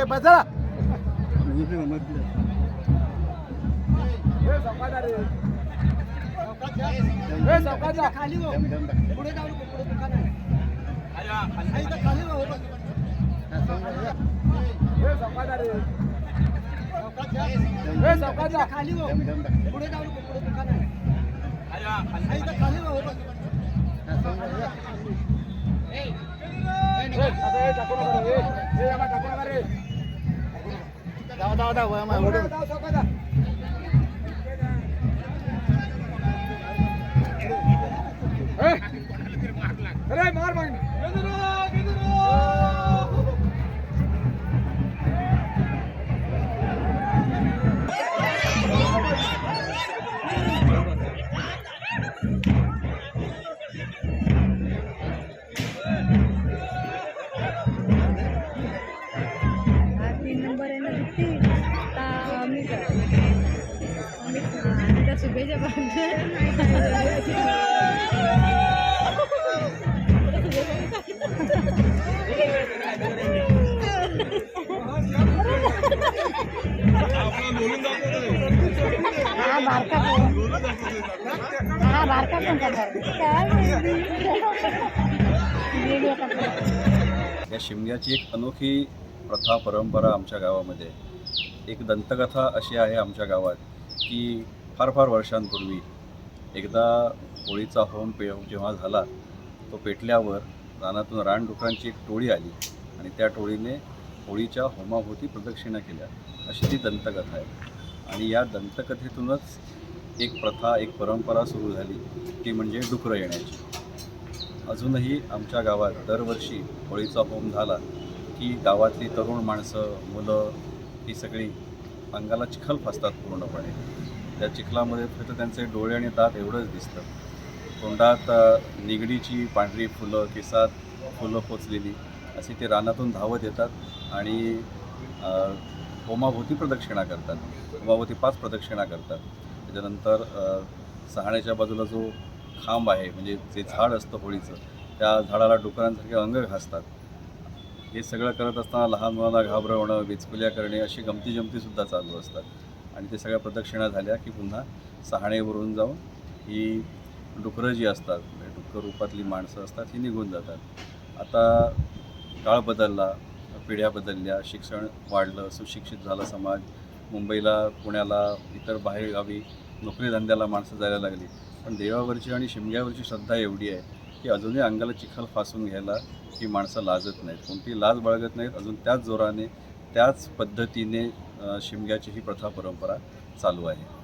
ए बस. खाली पुढे जाऊ पुढे दुकान आहे. खाली हो. खाली हो. पुढे जाऊ पुढे दुकान आहे. खाली हो बघ. जाऊ जाऊ जाऊ वय, वय, ओढून. अरे मार मार आणि हा बारका हा बारका या शिमग्याची एक अनोखी प्रथा परंपरा आमच्या गावामध्ये. एक दंतकथा अशी आहे आमच्या गावात की फार फार वर्षांपूर्वी एकदा होळीचा होम पे जेव्हा झाला तो पेटल्यावर रानातून रानडुकरांची एक टोळी आली आणि त्या टोळीने होळीच्या होमाभोवती प्रदक्षिणा केल्या. अशी ती दंतकथा आहे. आणि या दंतकथेतूनच एक प्रथा एक परंपरा सुरू झाली ती म्हणजे डुकरं येण्याची. अजूनही आमच्या गावात दरवर्षी होळीचा होम झाला की गावातली तरुण माणसं मुलं ही सगळी अंगाला चिखल फासतात पूर्णपणे. त्या चिखलामध्ये फक्त त्यांचे डोळे आणि दात एवढंच दिसतं तोंडात निगडीची पांढरी फुलं केसात फुलं पोचलेली अशी ते रानातून धावत येतात आणि होमाभोवती प्रदक्षिणा करतात. होमाभोवती पाच प्रदक्षिणा करतात. त्याच्यानंतर सहाण्याच्या बाजूला जो खांब आहे म्हणजे जे झाड असतं होळीचं त्या झाडाला डुकरांसारखे अंग घासतात. हे सगळं करत असताना लहान मुलांना घाबरवणं विचकुल्या करणे अशी गमती जमतीसुद्धा चालू असतात. आणि ते सगळ्या प्रदक्षिणा झाल्या की पुन्हा सहाणेवरून जाऊन ही डुकरं जी असतात म्हणजे डुक्कर रूपातली माणसं असतात ही निघून जातात. आता काळ बदलला पिढ्या बदलल्या शिक्षण वाढलं सुशिक्षित झाला समाज. मुंबईला पुण्याला इतर बाहेरगावी नोकरी धंद्याला माणसं जायला लागली. पण देवावरची आणि शिमग्यावरची श्रद्धा एवढी आहे की अजूनही अंगाला चिखल फासून घ्यायला ही माणसं लाजत नाहीत. कोणती लाज बाळगत नाहीत. अजून त्याच जोराने त्याच पद्धतीने शिमग्याची ही प्रथा परंपरा चालू आहे.